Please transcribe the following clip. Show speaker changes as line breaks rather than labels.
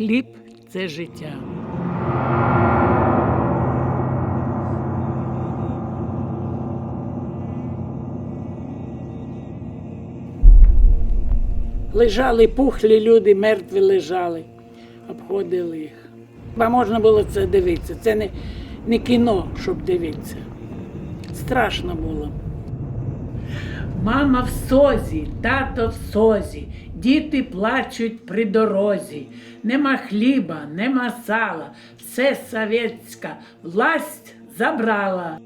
хліб це життя. Лежали пухлі люди, мертві лежали, обходили їх. Ба можна було це дивитися. Це не, не кіно, щоб дивитися. Страшно було. Мама в созі, тато в созі, діти плачуть при дорозі. Нема хліба, нема сала, все совєтська власть забрала.